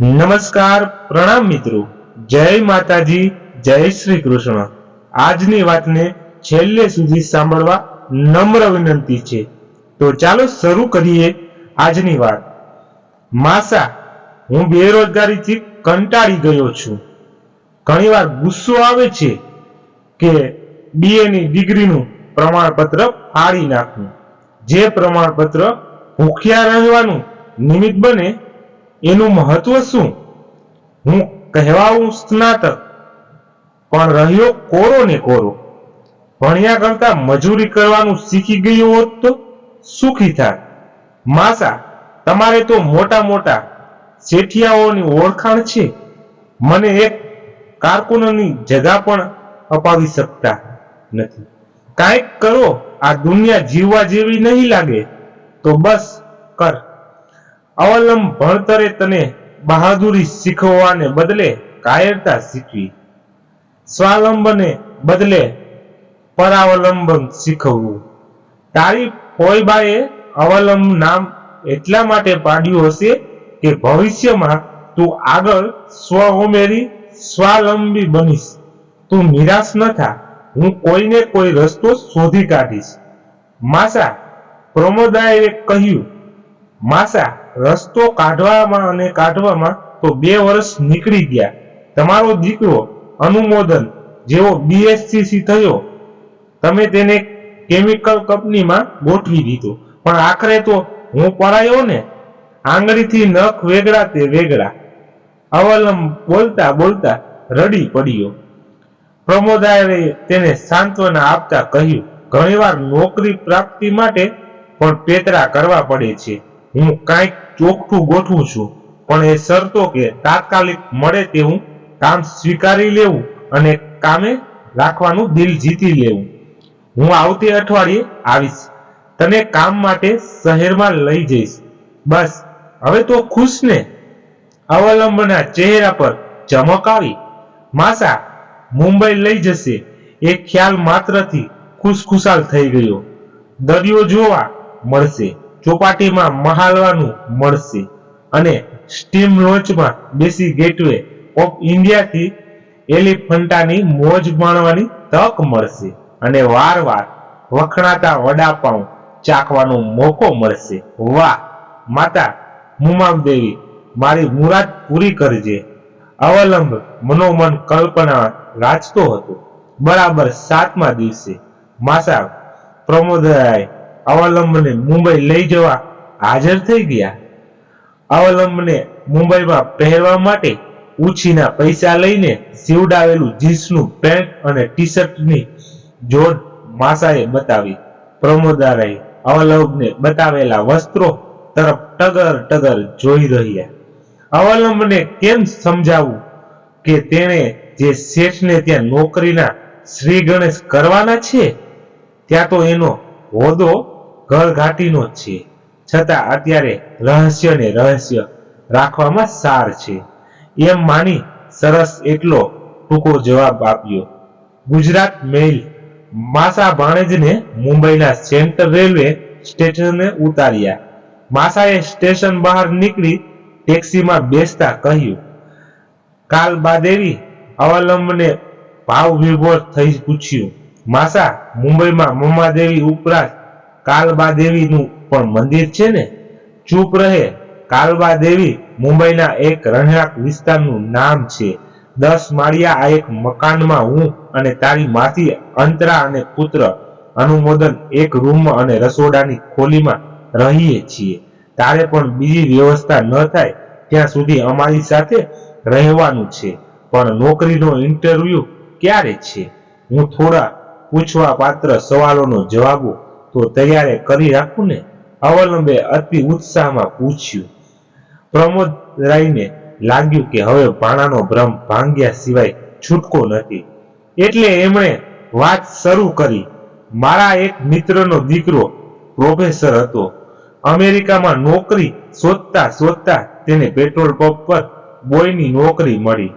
નમસ્કાર પ્રણામ મિત્રો. જય માતાજી, જય શ્રી કૃષ્ણ. આજની વાતને છેલ્લે સુધી સાંભળવા નમ્ર વિનંતી છે. તો ચાલો શરૂ કરીએ આજની વાત. માસા, હું બેરોજગારીથી કંટાળી ગયો છું. ઘણીવાર ગુસ્સો આવે છે કે બીએની ડિગ્રીનું પ્રમાણપત્ર ફાડી નાખવું જે પ્રમાણપત્ર ભૂખ્યા રહેવાનું નિમિત્ત બને એનું મહત્વ શું? હું કહેવાઉં સ્નાતક. પણ રહ્યો કોરો ને કોરો. ભણ્યા કરતા મજૂરી કરવાનું શીખી ગયો હોત તો સુખી થાય માસા, તમારે તો મોટા મોટા શેઠિયાઓની ઓળખાણ છે. મને એક કારકુનની જગા પણ અપાવી શકતા નથી. કાંઈક કરો, આ દુનિયા જીવવા જેવી નહીં લાગે. તો બસ કર. અવલંબ ભણતરે તને બહાદુરી શીખવવાને બદલે કાયરતા શીખવી. સ્વાવલંબને બદલે પરાવલંબન શીખવવું. તારી ફોઈબાએ અવલંબ નામ એટલા માટે પાડ્યું હશે કે ભવિષ્યમાં તું આગળ સ્વ ઉમેરી સ્વાવલંબી બનીશ. તું નિરાશ ન થા. હું કોઈને કોઈ રસ્તો શોધી કાઢીશ. માસા પ્રમોદાએ કહ્યું, માસા રસ્તો કાઢવામાં અને કાઢવામાં તો બે વર્ષ નીકળી ગયા. તમારો દીકરો અનુમોદન જેવો બીએસસીસી થયો, તમે તેને કેમિકલ કંપનીમાં ગોઠવી દીધો. પણ આખરે તો હું પરાયો ને, આંગળીથી નખ વેગળા તે વેગળા. અવલંબ બોલતા બોલતા રડી પડ્યો. પ્રમોદાએ તેને સાંત્વના આપતા કહ્યું, ઘણીવાર નોકરી પ્રાપ્તિ માટે પણ પેતરા કરવા પડે છે. હું કાંઈક ચોખ્ઠું ગોઠવું છું. પણ એ શરતો કે તાત્કાલિક મળે તેવું કામ સ્વીકારી લેવું અને કામે રાખવાનું દિલ જીતી લેવું. હું આવતી અઠવાડિયે આવીશ. તને કામ માટે શહેરમાં લઈ જઈશ. બસ, હવે તો ખુશ ને. અવલંબના ચહેરા પર ચમક આવી માસા, મુંબઈ લઈ જશે. એ ખ્યાલ માત્રથી ખુશખુશાલ થઈ ગયો. દરિયો જોવા મળશે. ચોપાટીમાં મહાલવાનું મળશે. અને સ્ટીમ લોન્ચમાં બેસી ગેટવે ઓફ ઇન્ડિયાથી એલિફન્ટાની મોજ માણવાની તક મળશે. અને વારવાર વખણાતા વડાપાઉં ચાખવાનો મોકો મળશે. વાહ, માતા મુમાદેવી મારી મુરાદ પૂરી કરજે. અવલંબ મનોમન કલ્પના રાચતો હતો. બરાબર સાતમા દિવસે માસા પ્રમોદરાય અવલંબને મુંબઈ લઈ જવા હાજર થઈ ગયા. અવલંબને મુંબઈમાં પહેરવા માટે ઉછીના પૈસા લઈને સીવડાવેલું જીન્સનું પેન્ટ અને ટી શર્ટની જોડ માસાએ બતાવી. પ્રમોદારાએ અવલંબને બતાવેલા વસ્ત્રો તરફ ટગર ટગર જોઈ રહ્યા. અવલંબને કેમ સમજાવવું કે તેણે જે શેઠને ત્યાં નોકરીના શ્રી ગણેશ કરવાના છે, ત્યાં તો એનો હોદો ઘરઘાટીનો જ છે છતાં અત્યારે રહસ્યને રહસ્ય રાખવામાં સાર છે. એમ માની સરસ એટલો ટૂંકો જવાબ આપ્યો. ગુજરાત મેઇલ માસા ભાણેજને મુંબઈના સેન્ટ્રલ રેલવે સ્ટેશને ઉતાર્યા. માસાએ સ્ટેશન બહાર નીકળી ટેક્સીમાં બેસતા કહ્યું કાલબાદેવી અવલંબને ભાવ વિભોર થઈ પૂછ્યું. માસા, મુંબઈમાં મમાદેવી ઉપરાંત કાલબાદેવીનું પણ મંદિર છે ને? ચૂપ રહે. કાલબાદેવી મુંબઈના એક રહેણાંક વિસ્તારનું નામ છે. દસ માળિયા આ એક મકાનમાં હું અને તારી માથી અંતરા અને પુત્ર અનુમોદન એક રૂમમાં અને રસોડાની ખોલીમાં રહીએ છીએ. તારે પણ બીજી વ્યવસ્થા ન થાય ત્યાં સુધી અમારી સાથે રહેવાનું છે. પણ નોકરીનો ઇન્ટરવ્યુ ક્યારે છે? હું થોડા પૂછવા પાત્ર સવાલોનો જવાબો તો તૈયાર કરી રાખું ને અવલંબે અતિ ઉત્સાહમાં પૂછ્યું, પ્રમોદ રાયને લાગ્યું કે હવે ભાણાનો ભ્રમ ભાંગ્યા સિવાય છૂટકો નથી. એટલે એમણે વાત શરૂ કરી. મારા એક મિત્રનો દીકરો પ્રોફેસર હતો. અમેરિકામાં નોકરી શોધતા શોધતા તેને પેટ્રોલ પંપ પર બોયની નોકરી મળી.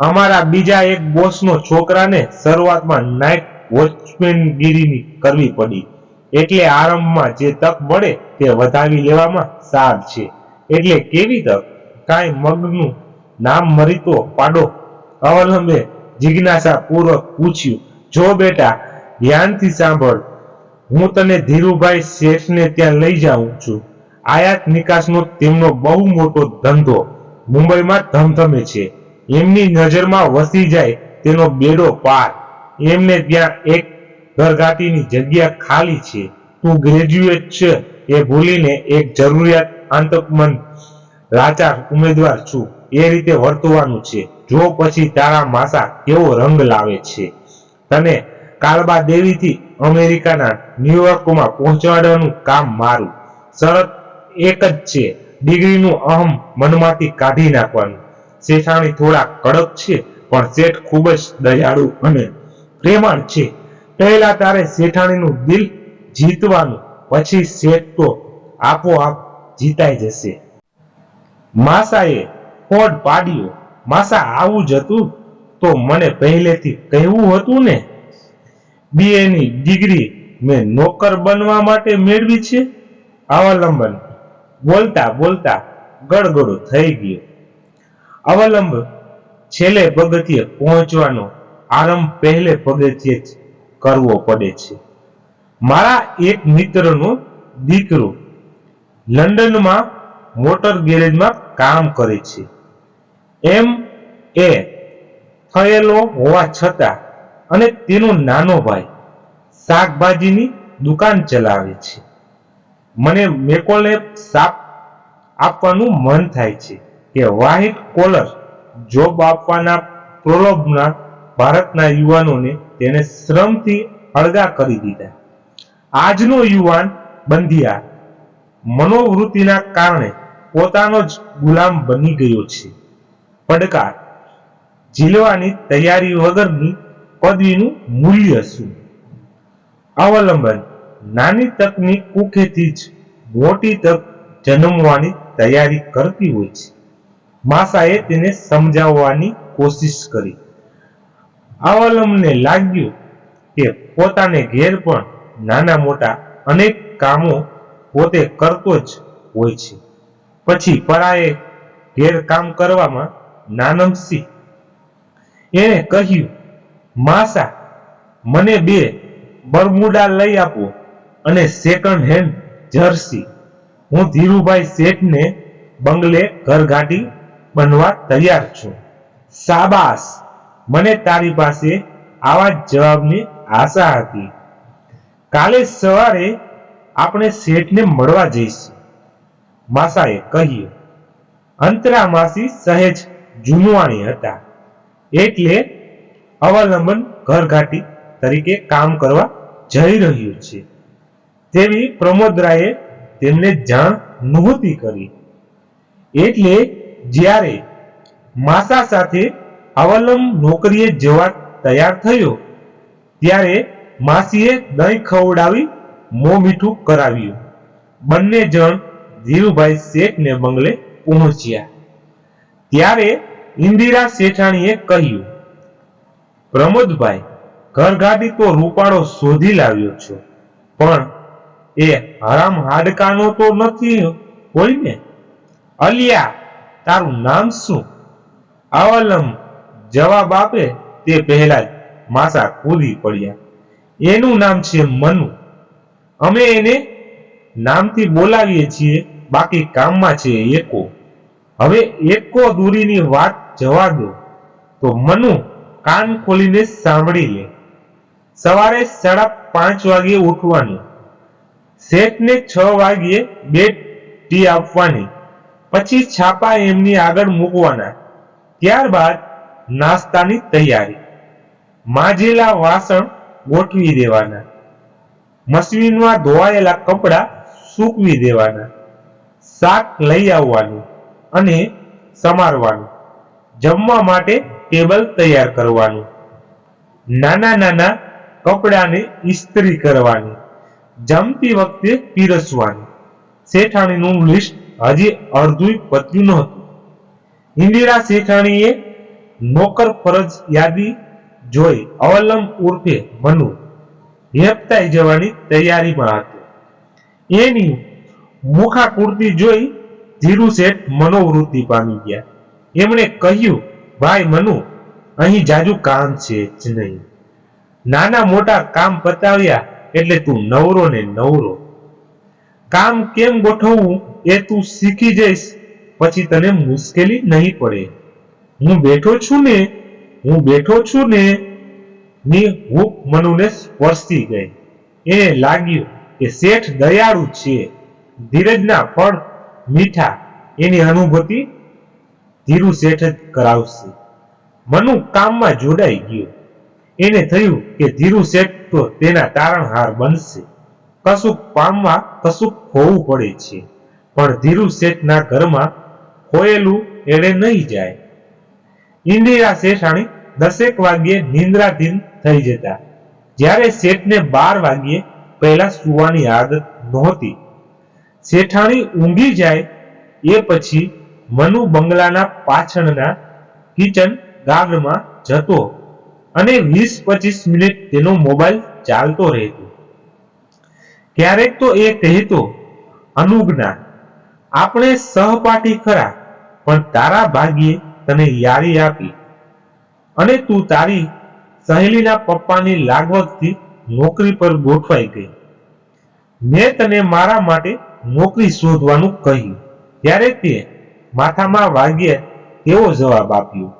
અમારા બીજા એક બોસનો છોકરાને શરૂઆતમાં નાઇટ વોચમેનગીરી કરવી પડી. એટલે આરંભમાં જે તક મળે તે વધાવી લેવામાં સાર છે. એટલે કેવી તક? કાંઈ મગનું નામ મરીતો પાડો. અવલંબે જિજ્ઞાસા પૂર્વક પૂછ્યું, જો બેટા, ધ્યાનથી સાંભળ. હું તને ધીરુભાઈ શેઠને ત્યાં લઈ જાઉં છું. આયાત નિકાસનો તેમનો બહુ મોટો ધંધો મુંબઈમાં ધમધમે છે. એમની નજરમાં વસી જાય તેનો બેડો પાર. એમને ત્યાં એક ઘરઘાટીની જગ્યા ખાલી છે. તું ગ્રેજ્યુએટ છે એ ભૂલીને એક જરૂરિયાત આંતકમન લાચાર ઉમેદવાર છું. એ રીતે વર્તવાનું છે. જો પછી તારા માસા કેવો રંગ લાવે છે? તને કાળબા દેવીથી અમેરિકાના ન્યુયોર્કમાં પહોંચાડવાનું કામ મારું. શરત એક જ છે. ડિગ્રીનું અહમ મનમાંથી કાઢી નાખવાનું. શેઠાણી થોડા કડક છે, પણ શેઠ ખૂબ જ દયાળુ અને પ્રેમાળ છે. પહેલા તારે શેઠાણીનું દિલ જીતવાનું, પછી શેઠ તો આપોઆપ જીતાઈ જશે. માસાએ કોડ પાડ્યો, માસા આવું જ હતું? તો મને પહેલેથી કહેવું હતું ને BA ની ડિગ્રી મેં નોકર બનવા માટે મેળવી છે. અવલંબન. બોલતા બોલતા ગડગડો થઈ ગયો. અવલંબ છેલ્લે પગથિયે પહોંચવાનો આરંભ પહેલે પગથિયે જ કરવો પડે છે. મારા એક મિત્રનો દીકરો લંડનમાં મોટર ગેરેજમાં કામ કરે છે. એમ એ થયેલો હોવા છતાં અને તેનો નાનો ભાઈ શાકભાજીની દુકાન ચલાવે છે. મને મેકોલે સાપ આપવાનું મન થાય છે કે વાહિક કોલર જોબ આપવાના પ્રલોભના ભારતના યુવાનોને તેને શ્રમથી અળગા કરી દીધા. આજનો યુવાન બંધિયા મનોવૃત્તિના કારણે પોતાનો જ ગુલામ બની ગયો છે. પડકાર. ઝીલવાની તૈયારી વગરની પદવીનું મૂલ્ય શું? અવલંબન. નાની તકની કુખેથી જ મોટી તક જન્મવાની તૈયારી કરતી હોય છે. માસાએ તેને સમજાવવાની કોશિશ કરી. અવલંબને લાગ્યું કે પોતાને ઘેર પણ નાના મોટા અનેક કામો પોતે કરતો જ હોય છે. પછી પરાએ ઘેર કામ કરવામાં નાનમસી. એણે કહ્યું, માસા, મને બે બરમુડા લઈ આપો અને સેકન્ડ હેન્ડ જર્સી. હું ધીરુભાઈ શેઠને બંગલે ઘરઘાટી બનવા તૈયાર છું. સાબાસ! મને તારી પાસે આવા જવાબની આશા હતી. કાલે સવારે આપણે શેઠને મળવા જઈશું. માસાએ કહ્યું અંતરા માસી સહેજ જુનવાણી હતા. એટલે અવલંબન ઘરઘાટી તરીકે કામ કરવા જઈ રહ્યું છે. તેવી પ્રમોદરાયે તેમને જાણ નહોતી કરી. એટલે જ્યારે માસા સાથે અવલંબ નોકરીએ જવા તૈયાર થયો. ત્યારે માસીએ દહીં ખવડાવી મો મીઠું કરાવ્યું. બંને જણ ધીરુભાઈ શેઠને બંગલે પહોંચ્યા. ત્યારે ઇન્દિરા શેઠાણીએ કહ્યું, પ્રમોદભાઈ ઘરગાડી તો રૂપાળો શોધી લાવ્યો છો, પણ એ હરામ હાડકાનો તો નથી હોય ને અલિયા, તારું નામ શું? અવલમ જવાબ આપે તે પહેલા જ માસા કૂદી પડ્યા. એનું નામ છે મનુ. અમે એને નામથી બોલાવીએ છીએ, બાકી કામમાં છે એકો. હવે એકો દૂરીની વાત જવા દો. તો મનુ કાન ખોલીને સાંભળી લે. સવારે સાડા પાંચ વાગે ઉઠવાનું. શેઠને છ વાગ્યે બે ટી આપવાની. પછી છાપા એમની આગળ મૂકવાના. ત્યારબાદ નાસ્તાની તૈયારી. માજેલા વાસણ ગોઠવી દેવાના. મશીનમાં ધોવાયેલા કપડાં સૂકવી દેવાના. શાક લઈ આવવાનું અને સમારવાનું. જમવા માટે ટેબલ તૈયાર કરવાનું. નાના નાના કપડાને ઇસ્ત્રી કરવાની. જમતી વખતે પીરસવાની. શેઠાણીનું લિસ્ટ હજી અડધું પત્યું નહોતું. ઇન્દિરા શેઠાણીએ નોકર ફરજ યાદી જોઈ અવલંબ ઉર્ફે મનુ હેપતાઈ જવાની તૈયારીમાં હતો. એની મુખા જોઈ ધીરુ શેઠ મનોવૃત્તિ પામી ગયા. એમણે કહ્યું, ભાઈ મનુ, અહીં જાજુ કામ છે જ નહીં. નાના મોટા કામ પતાવ્યા એટલે તું નવરો ને નવરો. કામ કેમ ગોઠવવું એ તું શીખી જઈશ, પછી તને મુશ્કેલી નહીં પડે. હું બેઠો છું ને, હું બેઠો છું ને, ની હુક મનુને સ્પર્શી ગઈ. એને લાગ્યું કે શેઠ દયાળુ છે, ધીરજના ફળ મીઠા. એની અનુભૂતિ ધીરુ શેઠ જ કરાવશે. મનુ કામમાં જોડાઈ ગયો. એને થયું કે ધીરુ શેઠ તો તેના તારણહાર બનશે. કશુંક પામવા કશુંક ખોવું પડે છે. પણ ધીરુ શેઠના ઘરમાં ખોયેલું એણે નહીં જાય. ઇન્દિરા શેઠાણી દસેક વાગ્યે નિંદ્રાધીન થઈ જતા. જ્યારે શેઠને બાર વાગ્યે પહેલા સુવાની આદત નહોતી. શેઠાણી ઊંઘી જાય એ પછી મનુ બંગલાના પાછળના કિચન ગાર્ડમાં જતો અને વીસ પચીસ મિનિટ તેનો મોબાઈલ ચાલતો રહેતો. ક્યારેક તો એ કહેતો અનુજ્ઞા આપણે સહપાઠી ખરા, પણ તારા ભાગ્યે તને યારી આપી. અને તું તારી સહેલીના પપ્પાની લાગવગથી નોકરી પર ગોઠવાઈ ગઈ. મેં તને મારા માટે નોકરી શોધવાનું કહ્યું. ત્યારે તે માથામાં વાગ્યે તેવો જવાબ આપ્યો.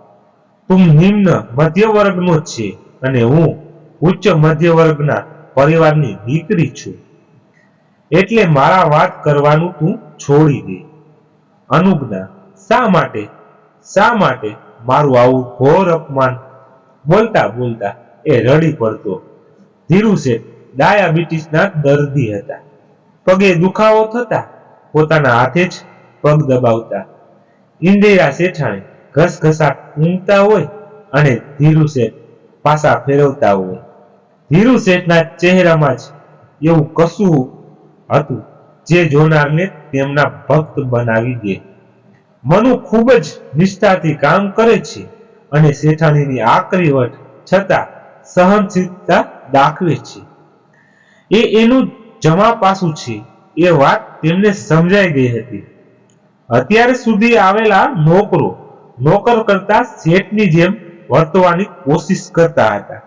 તું નિમ્ન મધ્ય વર્ગનો છે અને હું ઉચ્ચ મધ્ય વર્ગના પરિવારની દીકરી છું. એટલે મારા વાત કરવાનું તું છોડી દે. અનુજ્ઞા, શા માટે શા માટે મારું આવું ઘોર અપમાન? બોલતા બોલતા એ રડી પડતો. ધીરુ છે, ડાયાબિટીસના દર્દી હતા. પગે દુખાવો થતા પોતાના હાથે જ પગ દબાવતા. ઇન્દિરા શેઠાણે ઘસઘસાટ ઊંઘતા હોય અને ધીરુ શેઠ પાસા ફેરવતા હોય. ધીરુ શેઠના ચહેરામાં જ એવું કશું હતું જે જોનારને તેમના ભક્ત બનાવી દે. મનુ ખૂબ જ નિષ્ઠાથી કામ કરે છે અને શેઠાણીની આકરી વટ છતાં સહનશીલતા દાખવે છે. એ એનું જમા પાસું છે, એ વાત તેમને સમજાઈ ગઈ હતી. અત્યાર સુધી આવેલા નોકરો નોકર કરતા શેઠની જેમ વર્તવાની કોશિશ કરતા હતા.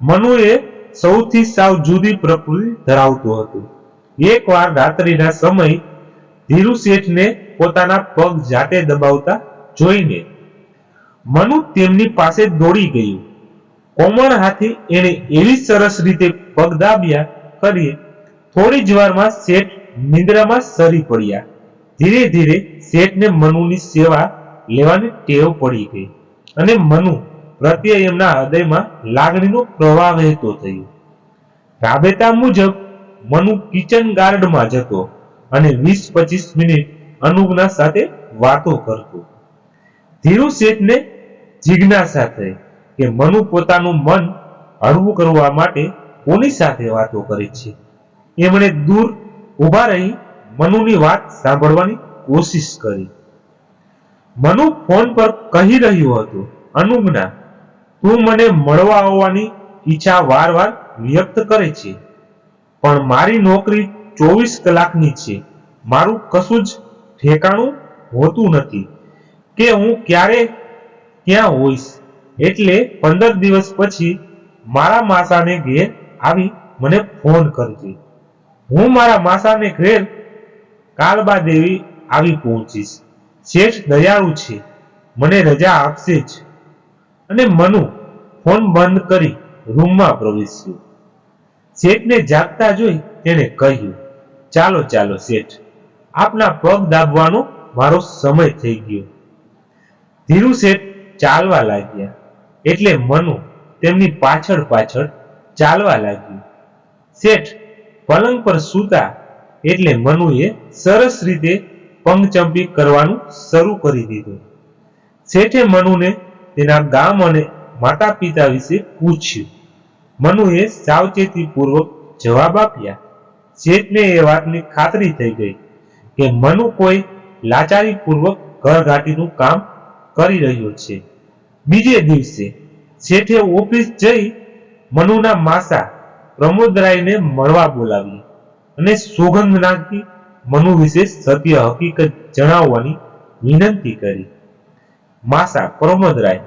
મનુએ સૌથી સાવ જુદી પ્રકૃતિ ધરાવતું હતું. એકવાર રાત્રિના સમય ધીરુ શેઠને પોતાના પગ જાતે દબાવતા જોઈને મનુ તેમની પાસે દોડી ગયું. કોમળ હાથે એણે એવી સરસ રીતે પગ દાબ્યા કરી થોડી જ વારમાં શેઠ નિંદ્રામાં સરી પડ્યા. ધીરે ધીરે શેઠને મનુની સેવા લેવાની ટેવ પડી ગઈ અને મનુ પ્રત્યે એમના હૃદયમાં લાગણીનો પ્રવાહ વહેતો થયો. રાબેતા મુજબ મનુ કિચન ગાર્ડમાં જતો અને વીસ પચીસ મિનિટ અનુજ્ઞા સાથે વાતો કરતો. ધીરુ શેઠને જિજ્ઞાસા થઈ કે મનુ પોતાનું મન હળવું કરવા માટે કોની સાથે વાતો કરે છે? એમણે દૂર ઊભા રહી મનુની વાત સાંભળવાની કોશિશ કરી. મનુ ફોન પર કહી રહ્યું હતું અનુજ્ઞા તું મને મળવા આવવાની ઈચ્છા વારવાર વ્યક્ત કરે છે, પણ મારી નોકરી ચોવીસ કલાકની છે. મારું કશું જ ઠેકાણું હોતું નથી કે હું ક્યારે ક્યાં હોઈશ. એટલે પંદર દિવસ પછી મારા માસાને ઘેર આવી મને ફોન કરજે. હું મારા માસાને ઘેર કાલબા દેવી આવી પહોંચીશ. શેઠ દયાળુ છે. મને રજા આપશે જ. અને મનુ ફોન બંધ કરી રૂમમાં પ્રવેશ્યો. શેઠને જાગતા જોઈ તેણે કહ્યું, ચાલો ચાલો, શેઠ. આપના પગ દાબવાનો મારો સમય થઈ ગયો. ધીરુ શેઠ ચાલવા લાગ્યા. એટલે મનુ તેમની પાછળ પાછળ ચાલવા લાગ્યું. શેઠ પલંગ પર સૂતા એટલે મનુએ સરસ રીતે પંગચંપી કરવાનું શરૂ કરી દીધું. શેઠે મનુને તેના ગામ અને માતા પિતા વિશે પૂછ્યું. મનુએ સાવચેતીપૂર્વક જવાબ આપ્યા. શેઠને એ વાતની ખાતરી થઈ ગઈ. કે મનુ કોઈ લાચારીપૂર્વક ઘરઘાટીનું કામ કરી રહ્યો છે. બીજે દિવસે શેઠે ઓફિસ જઈ મનુના માસા પ્રમોદરાયને મળવા બોલાવી અને સોગંદ નાખી મનુ વિશે સત્ય હકીકત જણાવવાની વિનંતી કરી. માસા પ્રમોદરાય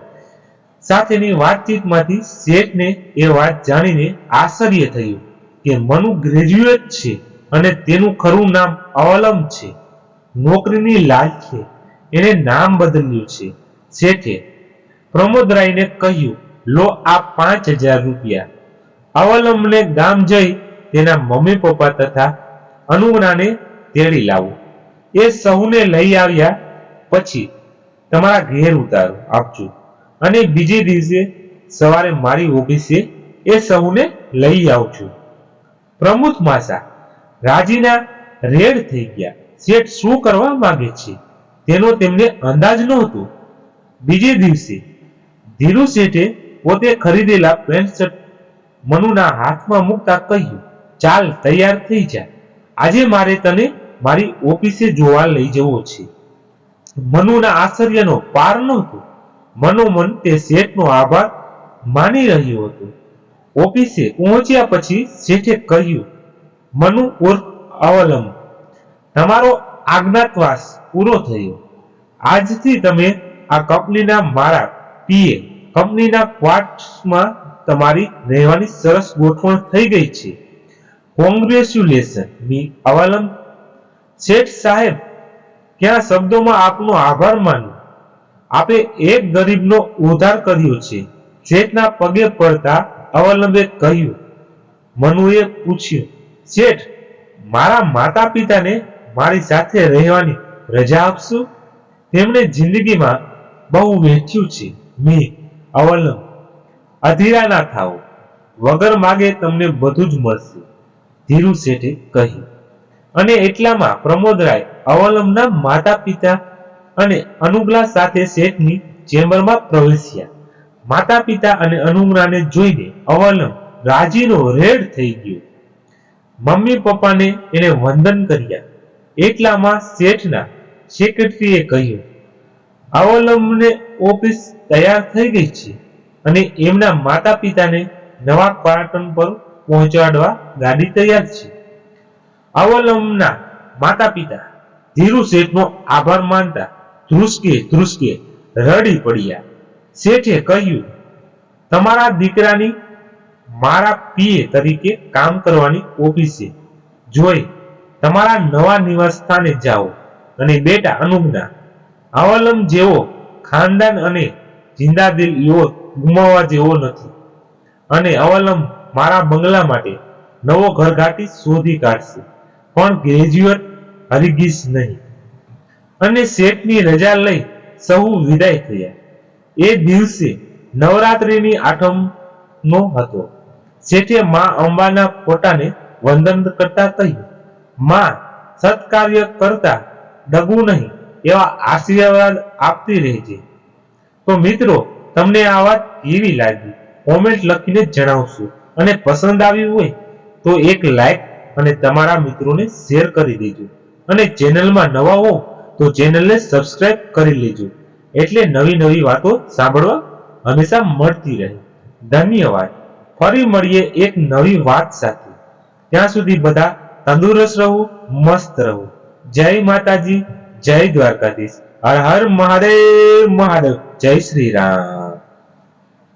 સાથેની વાતચીતમાંથી શેઠને એ વાત જાણીને આશ્ચર્ય થયું કે મનુ ગ્રેજ્યુએટ છે. અને તેનું ખરું નામ અવલમ છે. નોકરીની લાલચે એને નામ બદલ્યું છે. શેઠે પ્રમોદરાયને કહ્યું, લો આ પાંચ હજાર રૂપિયા. અવલંબને ગામ જઈ તેના મમ્મી પપ્પા તથા અનુગ્રાને તેડી લાવો. એ સૌને લઈ આવ્યા પછી તમારા ઘેર ઉતારો, આપજો. અને બીજે દિવસે સવારે મારી ઓફિસે એ સૌને લઈ આવજો પ્રમુખ માસા રાજીના રેડ થઈ ગયા. શેઠ શું કરવા માંગે છે? તેનો તેમને અંદાજ નહોતો. બીજે દિવસે ધીરુ શેઠે પોતે ખરીદેલા પેન્ટ શર્ટ મનુના હાથમાં મૂકતા કહ્યું, ચાલ, તૈયાર થઈ જા. આજે મારે તને મારી ઓફિસે જોવા લઈ જવો છે. મનુના આશ્ચર્યનો પાર નહોતો. મનોમન તે શેઠનો આભાર માની રહ્યો હતો. ઓફિસે પહોંચ્યા પછી શેઠે કહ્યું મનુ ઉર્ફ અવલંબ. તમારો આજ્ઞાતવાસ પૂરો થયો. આજથી તમે આ કંપનીના મારા પીએ, કંપનીના ક્વાર્ટર્સમાં તમારી રહેવાની સરસ ગોઠવણ થઈ ગઈ છે. Congratulation me Avalamb. શેઠ સાહેબ, ક્યાં શબ્દોમાં આપનો આભાર માનું? આપે એક ગરીબનો ઉદ્ધાર કર્યો છે. શેઠના પગે પડતા અવલંબે કહ્યું, મનુએ પૂછ્યું શેઠ, મારા માતા પિતાને મારી સાથે રહેવાની રજા આપશો? તેમણે જિંદગીમાં બહુ વેચ્યું છે. મેં, અવલંબ. અધીરા ના થાઓ. વગર માગે તમને બધું જ મળશે, ધીરુ શેઠે કહ્યું. અને એટલામાં પ્રમોદરાય અવલંબના માતા પિતા અને અનુગલા સાથે શેઠની ચેમ્બરમાં પ્રવેશ્યા. માતા પિતા અને અનુગ્રહને જોઈને અવલંબ રાજીનો રેડ થઈ ગયો. મમ્મી પપ્પાને એને વંદન કર્યા. એટલામાં શેઠના સેક્રેટરીએ કહ્યું અવલંબને ઓફિસ તૈયાર થઈ ગઈ છે અને એમના માતા પિતાને નવા પાટણ પર પહોંચાડવા ગાડી તૈયાર છે. અવલંબના માતા પિતા ધીરુ શેઠનો આભાર માનતા ધ્રુસકે ધ્રુસકે રડી પડ્યા. શેઠે કહ્યું, તમારા દીકરાની મારા પીએ તરીકે કામ કરવાની ઓફિસે જોઈ, તમારા નવા નિવાસ સ્થાને જાઓ અને બેટા અનુજ્ઞા અવલંબ જેવો ખાનદાન અને જિંદાદિલ એવો ગુમાવવા જેવો નથી. અને અવલંબ મારા બંગલા માટે નવો ઘરઘાટી શોધી કાઢશે, પણ ગ્રેજ્યુએટ હરિગીશ નહીં. અને શેઠની રજા લઈ સહુ વિદાય થયા. એ દિવસે નવરાત્રિની આઠમનો હતો. શેઠે માં અંબાના ફોટાને વંદન કરતા કહ્યું, માં, સત્કાર્ય કરતા ડગવું નહીં, એવા આશીર્વાદ આપતી રહેજે. તો મિત્રો, તમને આ વાત કેવી લાગી? કોમેન્ટ લખીને જણાવશો. અને પસંદ આવી હોય, તો એક લાઈક અને તમારા મિત્રોને શેર કરી દેજો. અને ચેનલમાં નવા હો તો ચેનલને સબસ્ક્રાઇબ કરી લેજો. એટલે નવી નવી વાતો સાંભળવા હંમેશા મળતી રહે. ધન્યવાદ. ફરી મળીએ એક નવી વાત સાથે. ત્યાં સુધી બધા તંદુરસ્ત રહો, મસ્ત રહો. જય માતાજી, જય દ્વારકાધીશ. હર હર મહાદેવ મહાદેવ. જય શ્રી રામ.